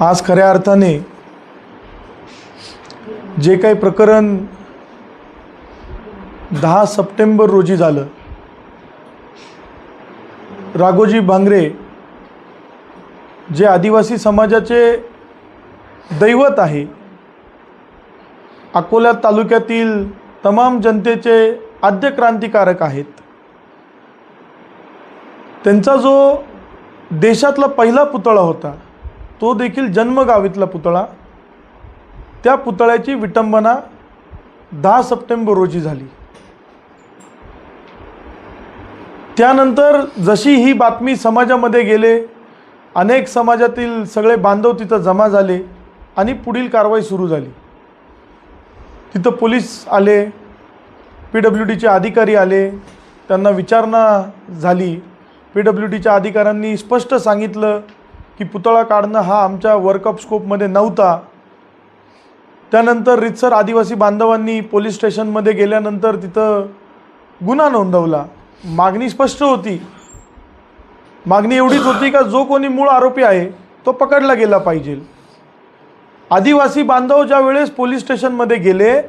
आज खऱ्या अर्थाने जे काही प्रकरण दहा सप्टेंबर रोजी झालं राघोजी भांगरे जे आदिवासी समाजाचे दैवत आहे अकोला तालुक्यातील तमाम जनतेचे आद्य क्रांतिकारक आहेत. त्यांचा जो देशातला पहिला पुतळा होता. तो देखील जन्मगावीतला पुतळा. त्या पुतळ्याची विटंबना दहा सप्टेंबर रोजी झाली. त्यानंतर जशी ही बातमी समाजामध्ये गेले अनेक समाजातील सगळे बांधव तिथं जमा झाले आणि पुढील कारवाई सुरू झाली. तिथं पोलीस आले पी डब्ल्यू डीचे अधिकारी आले त्यांना विचारणा झाली. पी डब्ल्यू डीच्या अधिकाऱ्यांनी स्पष्ट सांगितलं की पुतळा काढणं हा आमच्या वर्कअप स्कोपमध्ये नव्हता. त्यानंतर रितसर आदिवासी बांधवांनी पोलीस स्टेशनमध्ये गेल्यानंतर तिथं गुन्हा नोंदवला. मागणी स्पष्ट होती. मागणी एवढीच होती का जो कोणी मूळ आरोपी आहे तो पकडला गेला पाहिजे. आदिवासी बांधव ज्या वेळेस पोलीस स्टेशनमध्ये गेले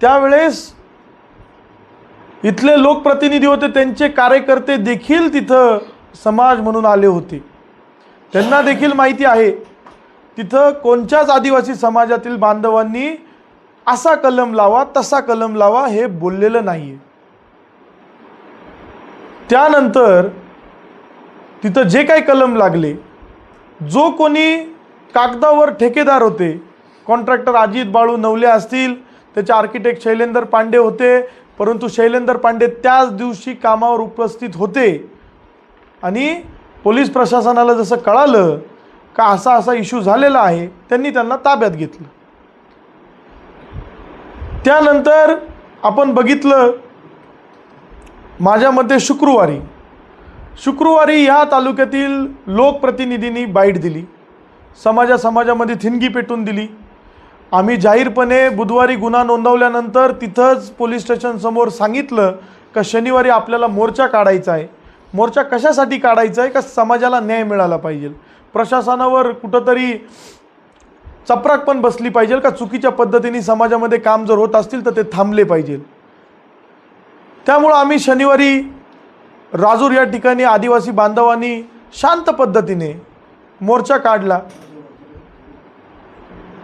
त्यावेळेस इथले लोकप्रतिनिधी होते त्यांचे कार्यकर्ते देखील तिथं समाज म्हणून आले होते. त्यांना देखील माहिती आहे तिथं कोणत्याच आदिवासी समाजातील बांधवांनी असा कलम लावा तसा कलम लावा हे बोललेलं नाही त्यानंतर तिथं जे काही कलम लागले जो कोणी कागदावर ठेकेदार होते कॉन्ट्रॅक्टर अजित बाळू नवले असतील त्याचे आर्किटेक्ट शैलेंदर पांडे होते परंतु शैलेंदर पांडे त्याच दिवशी कामावर उपस्थित होते. आणि पोलीस प्रशासनाला जसं कळालं का असा असा इश्यू झालेला आहे त्यांनी त्यांना ताब्यात घेतलं. त्यानंतर आपण बघितलं माझ्या मते शुक्रवारी शुक्रवारी ह्या तालुक्यातील लोकप्रतिनिधींनी बाईट दिली. समाजा समाजामध्ये थिनगी पेटून दिली. आम्ही जाहीरपणे बुधवारी गुन्हा नोंदवल्यानंतर तिथंच पोलीस स्टेशनसमोर सांगितलं का शनिवारी आपल्याला मोर्चा काढायचा आहे. मोर्चा कशासाठी काढायचा आहे? का समाजाला न्याय मिळाला पाहिजे? प्रशासनावर कुठंतरी चपराक पण बसली पाहिजे का चुकीच्या पद्धतीने समाजामध्ये काम जर होत असतील तर ते थांबले पाहिजे. त्यामुळं आम्ही शनिवारी राजूर या ठिकाणी आदिवासी बांधवांनी शांत पद्धतीने मोर्चा काढला.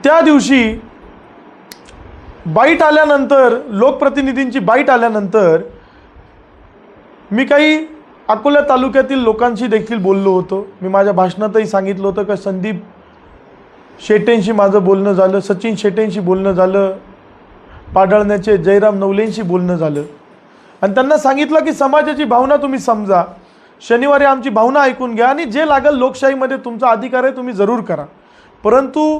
त्या दिवशी बाईट आल्यानंतर लोकप्रतिनिधींची बाईट आल्यानंतर मी काही अकोला तालुक्यातील लोकांशी देखील बोललो होतो. मी माझ्या भाषणातही सांगितलं होतं का संदीप शेटेंशी माझं बोलणं झालं सचिन शेटेंशी बोलणं झालं पाडळण्याचे जयराम नवलेंशी बोलणं झालं. आणि त्यांना सांगितलं की समाजाची भावना तुम्ही समजा. शनिवारी आमची भावना ऐकून घ्या आणि जे लागेल लोकशाहीमध्ये तुमचा अधिकार आहे तुम्ही जरूर करा. परंतु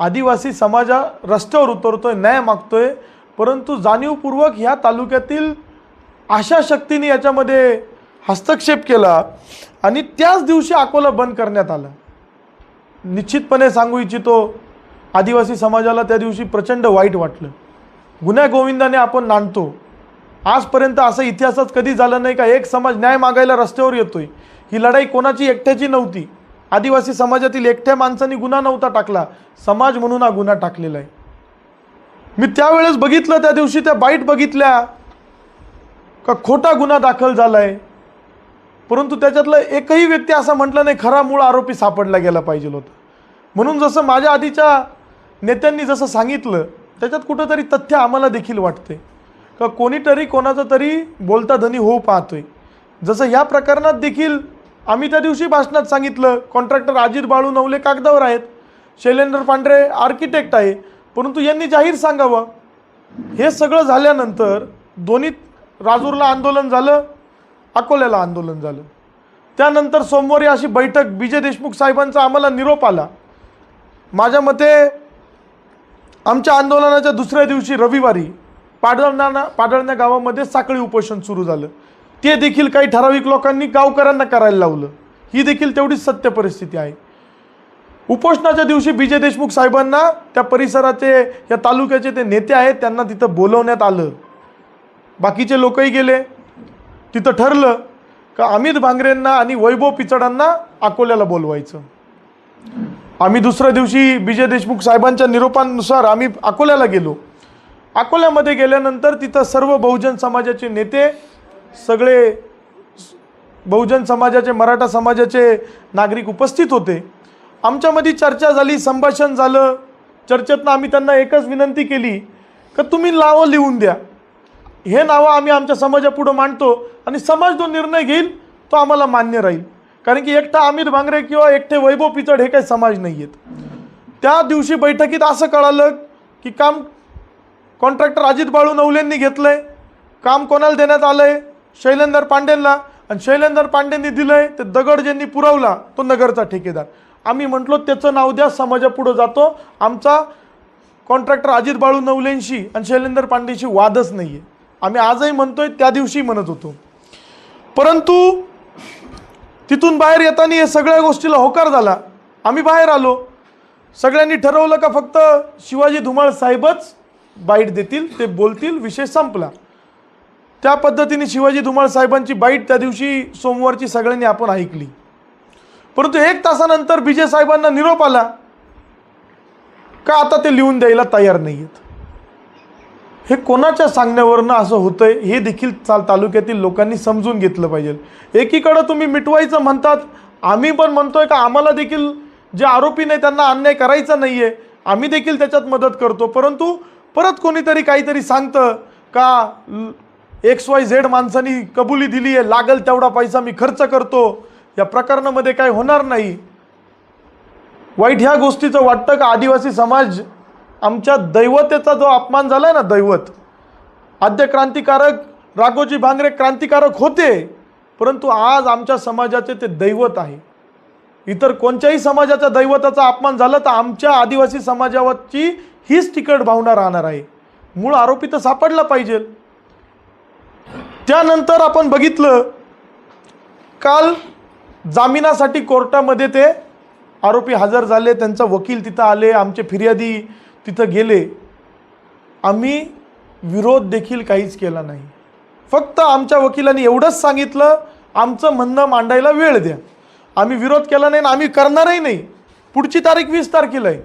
आदिवासी समाजा रस्त्यावर उतरतोय न्याय मागतोय. परंतु जाणीवपूर्वक ह्या तालुक्यातील अशा शक्तीने याच्यामध्ये हस्तक्षेप केला आणि त्याच दिवशी अकोला बंद करण्यात आला. निश्चितपणे सांगू इच्छितो आदिवासी समाजाला त्या दिवशी प्रचंड वाईट वाटलं. गुन्ह्या गोविंदाने आपण नांदतो. आजपर्यंत असं इतिहासात कधी झालं नाही का एक समाज न्याय मागायला रस्त्यावर येतोय. ही लढाई कोणाची एकट्याची नव्हती. आदिवासी समाजातील एकट्या माणसांनी गुन्हा नव्हता टाकला. समाज म्हणून हा गुन्हा टाकलेला आहे. मी त्यावेळेस बघितलं त्या दिवशी त्या बाईट बघितल्या का खोटा गुन्हा दाखल झाला आहे परंतु त्याच्यातलं एकही व्यक्ती असा म्हटलं नाही खरा मूळ आरोपी सापडला गेला पाहिजे होता. म्हणून जसं माझ्या आधीच्या नेत्यांनी जसं सांगितलं त्याच्यात कुठंतरी तथ्य आम्हाला देखील वाटते का कोणीतरी कोणाचं तरी बोलता धनी होऊ पाहतोय. जसं ह्या प्रकरणात देखील आम्ही त्या दिवशी भाषणात सांगितलं कॉन्ट्रॅक्टर अजित बाळू नवले कागदावर आहेत. शैलेंद्र पांढरे आर्किटेक्ट आहे. परंतु यांनी जाहीर सांगावं. हे सगळं झाल्यानंतर दोन्ही राजूरला आंदोलन झालं अकोल्याला आंदोलन झालं. त्यानंतर सोमवारी अशी बैठक विजय देशमुख साहेबांचा आम्हाला निरोप आला. माझ्या मते आमच्या आंदोलनाच्या दुसऱ्या दिवशी रविवारी पाडळणा पाडळण्या गावामध्ये साखळी उपोषण सुरू झालं. ते देखील काही ठराविक लोकांनी गावकऱ्यांना करायला लावलं. ही देखील तेवढीच सत्य परिस्थिती आहे. उपोषणाच्या दिवशी विजय देशमुख साहेबांना त्या परिसराचे या तालुक्याचे ते नेते आहेत त्यांना तिथं बोलवण्यात आलं. बाकीचे लोकही गेले. तिथं ठरलं का अमित भांगरेंना आणि वैभव पिचडांना अकोल्याला बोलवायचं. आम्ही दुसऱ्या दिवशी विजय देशमुख साहेबांच्या निरोपानुसार आम्ही अकोल्याला गेलो. अकोल्यामध्ये गेल्यानंतर तिथं सर्व बहुजन समाजाचे नेते सगळे बहुजन समाजाचे मराठा समाजाचे नागरिक उपस्थित होते. आमच्यामध्ये चर्चा झाली संभाषण झालं. चर्चेतनं आम्ही त्यांना एकच विनंती केली का तुम्ही नावं लिहून द्या. हे नावं आम्ही आमच्या समाजापुढं मांडतो आणि समाज जो निर्णय घेईल तो आम्हाला मान्य राहील. कारण की एकटा अमित भांगरे किंवा एकटे वैभव पिचड हे काही समाज नाही आहेत त्या दिवशी बैठकीत असं कळालं की काम कॉन्ट्रॅक्टर अजित बाळू नवलेंनी घेतलं आहे काम कोणाला देण्यात आलं आहे शैलेंदर पांडेंना आणि शैलेंदर पांडेंनी दिलंय ते दगड ज्यांनी पुरवला तो नगरचा ठेकेदार. आम्ही म्हटलो त्याचं नाव द्या समाजापुढं जातो. आमचा कॉन्ट्रॅक्टर अजित बाळू नवलेंशी आणि शैलेंदर पांडेशी वादच नाही आहे आम्ही आजही म्हणतोय त्या दिवशी म्हणत होतो. परंतु तिथून बाहेर येताना हे सगळ्या गोष्टीला होकार झाला. आम्ही बाहेर आलो. सगळ्यांनी ठरवलं का फक्त शिवाजी धुमाळ साहेबच बाईट देतील ते बोलतील विषय संपला. त्या पद्धतीने शिवाजी धुमाळ साहेबांची बाईट त्या दिवशी सोमवारची सगळ्यांनी आपण ऐकली. परंतु एक तासानंतर विजय साहेबांना निरोप आला. का आता ते लिहून द्यायला तयार नाही आहेत हे कोणाच्या सांगण्यावरनं असं होतंय? हे देखील चाल तालुक्यातील लोकांनी समजून घेतलं पाहिजे. एकीकडं तुम्ही मिटवायचं म्हणतात आम्ही पण म्हणतोय का आम्हाला देखील जे आरोपी नाही त्यांना अन्याय करायचा नाही आहे आम्ही देखील त्याच्यात मदत करतो. परंतु परत कोणीतरी काहीतरी सांगतं का एक्स वाय झेड माणसांनी कबुली दिली आहे लागल तेवढा पैसा मी खर्च करतो. या प्रकरणामध्ये काय होणार नाही. वाईट ह्या गोष्टीचं वाटतं का? आदिवासी समाज आमच्या दैवतेचा जो अपमान झालाय ना दैवत आद्य क्रांतिकारक राघोजी भांगरे क्रांतिकारक होते परंतु आज आमच्या समाजाचे ते दैवत आहे. इतर कोणत्याही समाजाच्या दैवताचा अपमान झाला तर आमच्या आदिवासी समाजावरची हीच तिकट भावना राहणार आहे. मूळ आरोपी तर सापडला पाहिजे. त्यानंतर आपण बघितलं काल जामिनासाठी कोर्टामध्ये ते आरोपी हजर झाले त्यांचा वकील तिथं आले आमचे फिर्यादी तिथं गेले. आम्ही विरोध देखील काहीच केला नाही. फक्त आमच्या वकिलांनी एवढंच सांगितलं आमचं म्हणणं मांडायला वेळ द्या. आम्ही विरोध केला नाही आणि आम्ही करणारही नाही. पुढची तारीख वीस तारखेला आहे.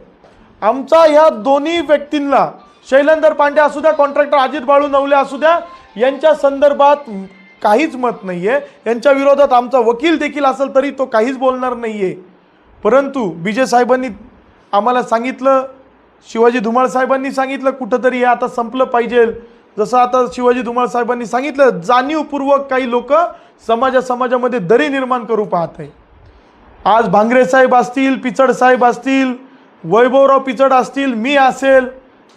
आमचा ह्या दोन्ही व्यक्तींना शैलेंदर पांडे असू द्या कॉन्ट्रॅक्टर अजित बाळू नवले असू द्या यांच्या संदर्भात काहीच मत नाही आहे यांच्या विरोधात आमचा वकील देखील असेल तरी तो काहीच बोलणार नाही आहे परंतु विजय साहेबांनी आम्हाला सांगितलं शिवाजी धुमाळ साहेबांनी सांगितलं कुठंतरी हे आता संपलं पाहिजे. जसं आता शिवाजी धुमाळ साहेबांनी सांगितलं जाणीवपूर्वक काही लोक समाजा समाजामध्ये दरी निर्माण करू पाहत आहे आज भांगरे साहेब असतील पिचड साहेब असतील वैभवराव पिचड असतील मी असेल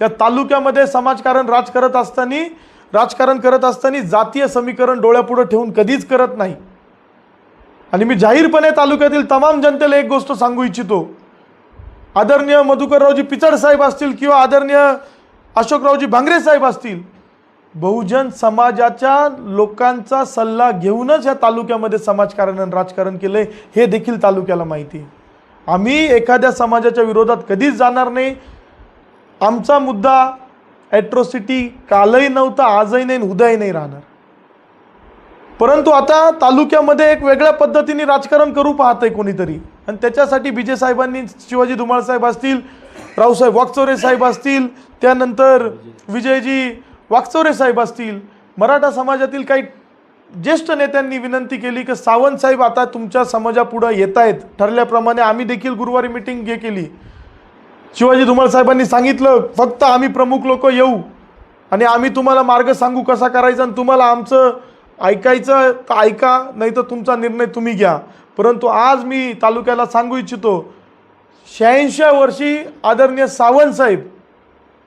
या तालुक्यामध्ये समाजकारण राज करत असताना राजकारण करत असताना जातीय समीकरण डोळ्यापुढं ठेवून कधीच करत नाही. आणि मी जाहीरपणे तालुक्यातील तमाम जनतेला एक गोष्ट सांगू इच्छितो. आदरणीय मधुकररावजी पिचड साहेब असतील किंवा आदरणीय अशोकरावजी भांगरे साहेब असतील बहुजन समाजाच्या लोकांचा सल्ला घेऊनच या तालुक्यामध्ये समाजकारण आणि राजकारण आहे हे देखील तालुक्याला माहिती आहे. आम्ही एखाद्या समाजाच्या विरोधात कधीच जाणार नाही. आमचा मुद्दा ॲट्रॉसिटी कालही नव्हतं आजही नाही उद्याही नाही राहणार. परंतु आता तालुक्यामध्ये एक वेगळ्या पद्धतीने राजकारण करू पाहतंय कोणीतरी. आणि त्याच्यासाठी विजय साहेबांनी शिवाजी धुमाळ साहेब असतील रावसाहेब वाकचौरे साहेब असतील त्यानंतर विजयजी वाकचौरे साहेब असतील मराठा समाजातील काही ज्येष्ठ नेत्यांनी विनंती केली की सावंत साहेब आता तुमच्या समाजापुढं येत आहेत ठरल्याप्रमाणे आम्ही देखील गुरुवारी मिटिंग घे केली. शिवाजी धुमाळ साहेबांनी सांगितलं फक्त आम्ही प्रमुख लोक येऊ आणि आम्ही तुम्हाला मार्ग सांगू कसा करायचा आणि तुम्हाला आमचं ऐकायचं तर ऐका नाही तर तुमचा निर्णय तुम्ही घ्या. परंतु आज मी तालुक्याला सांगू इच्छितो शहाऐंशी वर्षी आदरणीय सावंत साहेब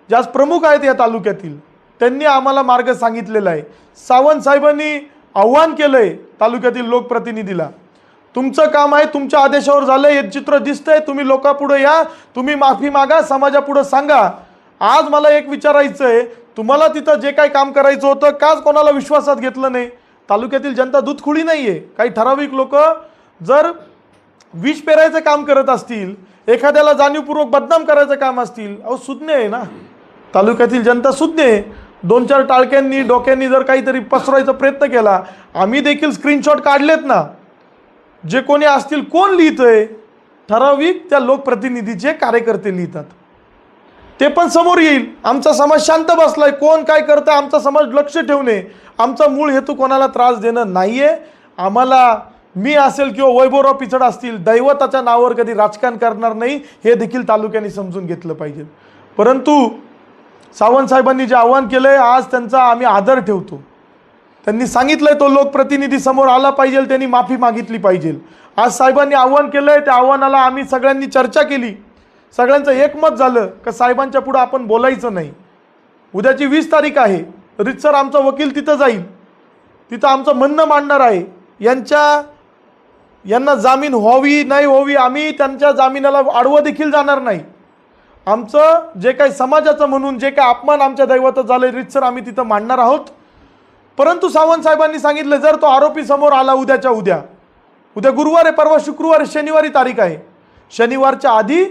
ज्यास प्रमुख आहेत या तालुक्यातील त्यांनी आम्हाला मार्ग सांगितलेला आहे. सावंत साहेबांनी आव्हान आहे तालुक्यातील लोकप्रतिनिधीला. तुमचं काम आहे तुमच्या आदेशावर झालं हे चित्र दिसतंय तुम्ही लोकापुढे या तुम्ही माफी मागा समाजापुढं सांगा. आज मला एक विचारायचं आहे तुम्हाला तिथं जे काही काम करायचं होतं काच कोणाला विश्वासात घेतलं नाही? तालुक्यातील जनता दूधखुळी नाही आहे काही ठराविक लोक जर विष पेरायचं काम करत असतील एखाद्याला जाणीवपूर्वक बदनाम करायचं काम असतील अहो सुज्ञ आहे ना. तालुक्यातील जनता सुज्ञ आहे. दोन चार टाळक्यांनी डोक्यांनी जर काहीतरी पसरवायचा प्रयत्न केला आम्ही देखील स्क्रीनशॉट काढलेत ना. जे कोणी असतील कोण लिहितंय? ठराविक त्या लोकप्रतिनिधीचे कार्यकर्ते लिहितात. ते पण समोर येईल. आमचा समाज शांत बसलाय. कोण काय करतं आमचा समाज लक्ष ठेवणे. आमचा मूळ हेतू कोणाला त्रास देणं नाहीये. आम्हाला मी असेल किंवा वैभवराव पिचड असतील दैवताच्या नावावर कधी राजकारण करणार नाही हे देखील तालुक्याने समजून घेतलं पाहिजे. परंतु सावंत साहेबांनी जे आव्हान आहे आज त्यांचा आम्ही आदर ठेवतो. त्यांनी सांगितलंय तो लोकप्रतिनिधी समोर आला पाहिजे त्यांनी माफी मागितली पाहिजे. आज साहेबांनी आव्हान केलंय त्या आव्हानाला आम्ही सगळ्यांनी चर्चा केली. सगळ्यांचं एकमत झालं का साहेबांच्या पुढं आपण बोलायचं नाही. उद्याची वीस तारीख आहे रितसर आमचा वकील तिथं जाईल. तिथं आमचं म्हणणं मांडणार आहे. यांच्या यांना जामीन व्हावी नाही व्हावी आम्ही त्यांच्या जामिनाला आडवं देखील जाणार नाही. आमचं जे काही समाजाचं म्हणून जे काही अपमान आमच्या दैवतात झालं रितसर आम्ही तिथं मांडणार आहोत. परंतु सावंत साहेबांनी सांगितलं जर तो आरोपी समोर आला उद्याच्या उद्या उद्या गुरुवार आहे परवा शुक्रवार शनिवारी तारीख आहे. शनिवारच्या आधी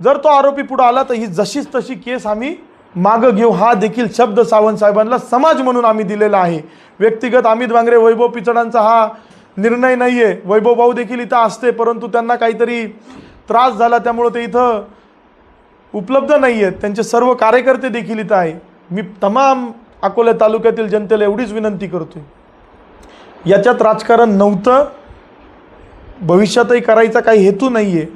जर तो आरोपी पुढे आला तर ही जशीच तशी केस आम्ही मागं घेऊ. हा देखील शब्द सावंत साहेबांना समाज म्हणून आम्ही दिलेला आहे. व्यक्तिगत अमित वांगरे वैभव पिचडांचा हा निर्णय नाही आहे वैभव भाऊ देखील इथं असते परंतु त्यांना काहीतरी त्रास झाला त्यामुळं ते इथं उपलब्ध नाही आहेत त्यांचे सर्व कार्यकर्ते देखील इथं आहे. मी तमाम अकोला तालुक्यातील जनतेला एवढीच विनंती करतोय. याच्यात राजकारण नव्हतं भविष्यातही करायचा काही हेतू नाही आहे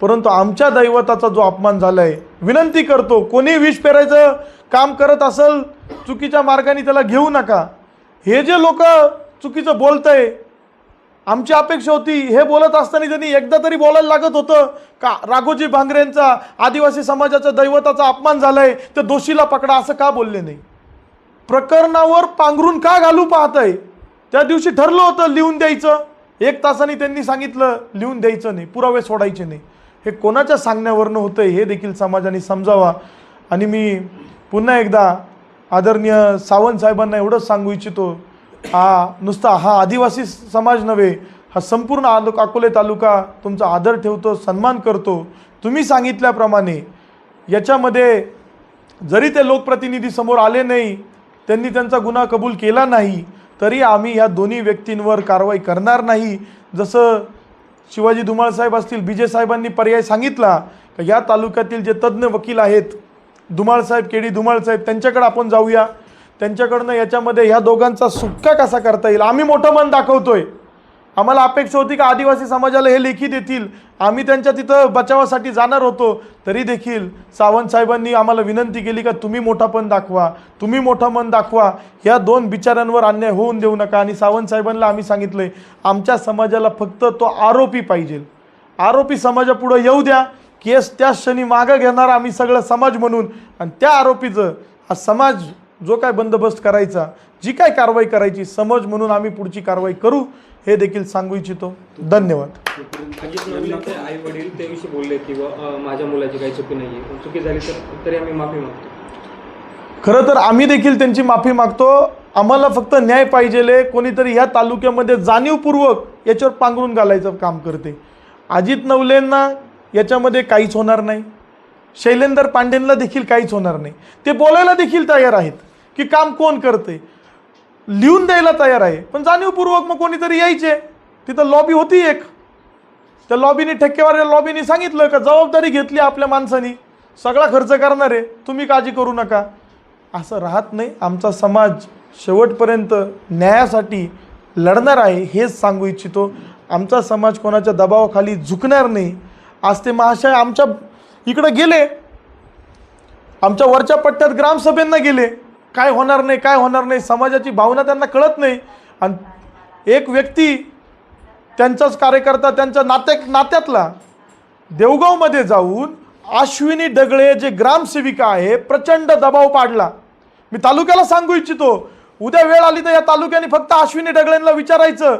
परंतु आमच्या दैवताचा जो अपमान झाला आहे विनंती करतो कोणी विष पेरायचं काम करत असेल चुकीच्या मार्गाने त्याला घेऊ नका. हे जे लोक चुकीचं बोलतंय आमची अपेक्षा होती हे बोलत असताना त्यांनी एकदा तरी बोलायला लागत होतं का राघोजी भांगरेंचा आदिवासी समाजाच्या दैवताचा अपमान झालाय तर दोषीला पकडा असं का बोलले नाही? प्रकरणावर पांघरून का घालू पाहतंय? त्या दिवशी ठरलं होतं लिहून द्यायचं. एक तासाने त्यांनी सांगितलं लिहून द्यायचं नाही पुरावे सोडायचे नाही. हे कोणाच्या सांगण्यावरनं होतंय हे देखील समाजाने समजावा. आणि मी पुन्हा एकदा आदरणीय सावंत साहेबांना एवढंच सांगू इच्छितो हा नुसता हा आदिवासी समाज नव्हे हा संपूर्ण आलो अकोले तालुका तुमचा आदर ठेवतो सन्मान करतो. तुम्ही सांगितल्याप्रमाणे याच्यामध्ये जरी ते लोकप्रतिनिधी समोर आले नाही त्यांनी त्यांचा गुन्हा कबूल केला नाही तरी आम्ही या दोन्ही व्यक्तींवर कारवाई करणार नाही. जसं शिवाजी धुमाळ साहेब असतील बी जे साहेबांनी पर्याय सांगितला का या तालुक्यातील जे तज्ज्ञ वकील आहेत धुमाळ साहेब के डी धुमाळ साहेब त्यांच्याकडे आपण जाऊया. त्यांच्याकडनं याच्यामध्ये ह्या दोघांचा सुक्का कसा करता येईल? आम्ही मोठं मन दाखवतोय. आम्हाला अपेक्षा होती का आदिवासी समाजाला हे लेखी देतील. आम्ही त्यांच्या तिथं बचावासाठी जाणार होतो. तरी देखील सावंत साहेबांनी आम्हाला विनंती केली का तुम्ही मोठापण दाखवा तुम्ही मोठं मन दाखवा. ह्या दोन बिचारांवर अन्याय होऊन देऊ नका. आणि सावंत साहेबांना आम्ही सांगितलं आमच्या समाजाला फक्त तो आरोपी पाहिजे. आरोपी समाजापुढं येऊ द्या. केस त्या क्षणी मागं घेणार आम्ही सगळं समाज म्हणून. आणि त्या आरोपीचं हा समाज जो काय बंदोबस्त करायचा जी काय कारवाई करायची समज म्हणून आम्ही पुढची कारवाई करू. हे देखील सांगू इच्छितो. धन्यवाद. आई वडील त्याविषयी बोलले माझ्या मुलाची काही चुकी नाही चुकी झाली तर तरी आम्ही माफी मागतो. खरं तर आम्ही देखील त्यांची माफी मागतो. आम्हाला फक्त न्याय पाहिजेले. कोणीतरी ह्या तालुक्यामध्ये जाणीवपूर्वक याच्यावर पांघरून घालायचं काम करते. अजित नवलेंना याच्यामध्ये काहीच होणार नाही. शैलेंदर पांडेंना देखील काहीच होणार नाही. ते बोलायला देखील तयार आहेत की काम कोण करते लिहून द्यायला तयार आहे. पण जाणीवपूर्वक मग कोणीतरी यायचे. तिथं लॉबी होती एक. त्या लॉबीने ठेकेवाऱ्या लॉबीने सांगितलं का जबाबदारी घेतली आपल्या माणसानी. सगळा खर्च करणार आहे. तुम्ही काळजी करू नका. असं राहत नाही. आमचा समाज शेवटपर्यंत न्यायासाठी लढणार आहे हेच सांगू इच्छितो. आमचा समाज कोणाच्या दबावाखाली झुकणार नाही. आज ते महाशय आमच्या इकडं गेले. आमच्या वरच्या पट्ट्यात ग्रामसभेंना गेले. काय होणार नाही काय होणार नाही समाजाची भावना त्यांना कळत नाही. आणि एक व्यक्ती त्यांचाच कार्यकर्ता त्यांच्या नात्या नात्यातला देवगावमध्ये जाऊन अश्विनी डगळे जे ग्रामसेविका आहे प्रचंड दबाव पाडला. मी तालुक्याला सांगू इच्छितो उद्या वेळ आली तर या तालुक्याने फक्त अश्विनी डगळेंना विचारायचं.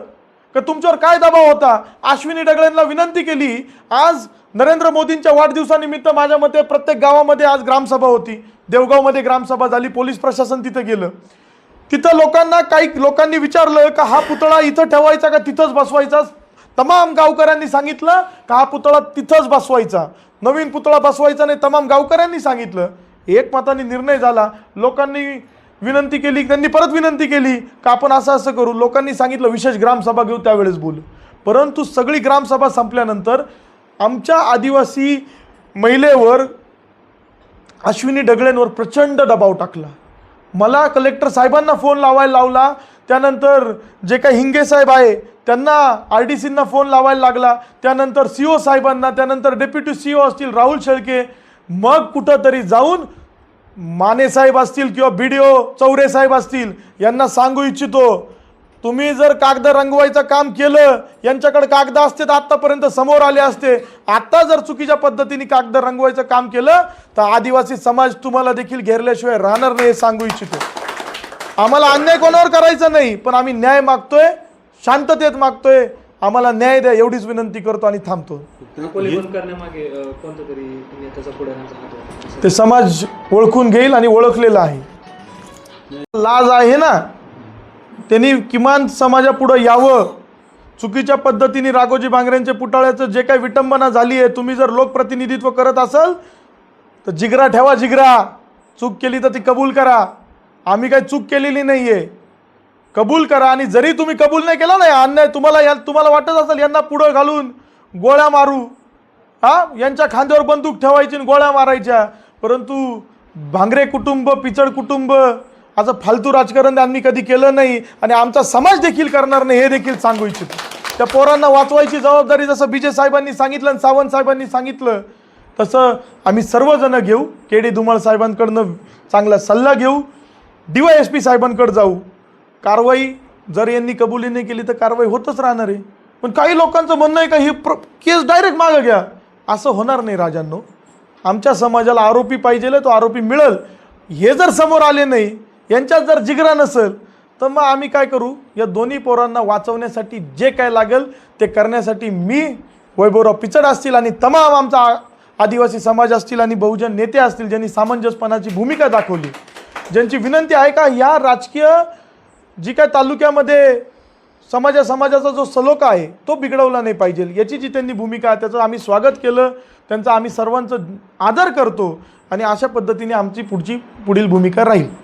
का तुमच्यावर काय दबाव होता? अश्विनी डगळेंना विनंती केली आज नरेंद्र मोदींच्या वाढदिवसानिमित्त माझ्या मते प्रत्येक गावामध्ये आज ग्रामसभा होती. देवगावमध्ये ग्रामसभा झाली पोलीस प्रशासन तिथं गेलं. तिथं लोकांना काही लोकांनी विचारलं का हा पुतळा इथं ठेवायचा का तिथंच बसवायचा? तमाम गावकऱ्यांनी सांगितलं का हा पुतळा तिथंच बसवायचा. नवीन पुतळा बसवायचा नाही तमाम गावकऱ्यांनी सांगितलं. एकमताने निर्णय झाला. लोकांनी विनंती केली त्यांनी परत विनंती केली का आपण असं असं करू? लोकांनी सांगितलं विशेष ग्रामसभा घेऊ त्यावेळेस बोलू. परंतु सगळी ग्रामसभा संपल्यानंतर आमच्या आदिवासी महिलेवर अश्विनी ढगळेंवर प्रचंड दबाव टाकला. मला कलेक्टर साहेबांना फोन लावायला लावला त्यानंतर जे काही हिंगे साहेब आहे त्यांना आर डी सींना फोन लावायला लागला त्यानंतर सी ओ साहेबांना त्यानंतर डेप्युटी सी ओ असतील राहुल शेळके मग कुठंतरी जाऊन माने साहेब असतील किंवा बी डी ओ चौरे साहेब असतील यांना सांगू इच्छितो तुम्ही जर कागद रंगवायचं काम केलं यांच्याकडे कागद असते तर आत्तापर्यंत समोर आले असते आत्ता जर चुकीच्या पद्धतीने कागद रंगवायचं काम केलं तर आदिवासी समाज तुम्हाला देखील घेरल्याशिवाय राहणार नाही हे सांगू इच्छितो. आम्हाला अन्याय कोणावर करायचा नाही पण आम्ही न्याय मागतोय शांततेत मागतोय आम्हाला न्याय द्या एवढीच विनंती करतो आणि थांबतो. ते समाज ओळखून घेईल आणि ओळखलेला आहे. लाज आहे ना? त्यांनी किमान समाजापुढं यावं. चुकीच्या पद्धतीने राघोजी बांगऱ्यांच्या पुतळ्याचं जे काही विटंबना झाली आहे तुम्ही जर लोकप्रतिनिधित्व करत असाल तर जिगरा ठेवा जिगरा. चूक केली तर ती कबूल करा. आम्ही काही चूक केलेली नाही आहे कबूल करा आणि जरी तुम्ही कबूल नाही केला नाही अन्याय तुम्हाला या तुम्हाला वाटत असेल यांना पुढं घालून गोळ्या मारू. हा? यांच्या खांद्यावर बंदूक ठेवायची आणि गोळ्या मारायच्या. परंतु भांगरे कुटुंब पिचड कुटुंब असं फालतू राजकारण त्यांनी कधी केलं नाही आणि आमचा समाज देखील करणार नाही हे देखील सांगू इच्छितो. त्या पोरांना वाचवायची जबाबदारी जसं बीजे साहेबांनी सांगितलं आणि सावंत साहेबांनी सांगितलं तसं आम्ही सर्वजण घेऊ. के डी धुमाळ साहेबांकडनं चांगला सल्ला घेऊ. डी वाय एस पी साहेबांकडे जाऊ. कारवाई जर यांनी कबुली नाही केली तर कारवाई होतच राहणार आहे. पण काही लोकांचं म्हणणं आहे का ही प्र केस डायरेक्ट मागं घ्या. असं होणार नाही राजांनो. आमच्या समाजाला आरोपी पाहिजे तो आरोपी मिळेल. हे जर समोर आले नाही यांच्यात जर जिगरा नसेल तर मग आम्ही काय करू? या दोन्ही पोरांना वाचवण्यासाठी जे काय लागेल ते करण्यासाठी मी वैभवराव पिचड असतील आणि तमाम आमचा आदिवासी समाज असतील आणि बहुजन नेते असतील ज्यांनी सामंजस्यपणाची भूमिका दाखवली. ज्यांची विनंती आहे का या राजकीय जी काय तालुक्यामध्ये समाजा समाजाचा जो सलोखा आहे तो बिघडवला नाही पाहिजे. याची जी त्यांनी भूमिका आहे त्याचं आम्ही स्वागत केलं. त्यांचा आम्ही सर्वांचं आदर करतो. आणि अशा पद्धतीने आमची पुढची पुढील भूमिका राहील.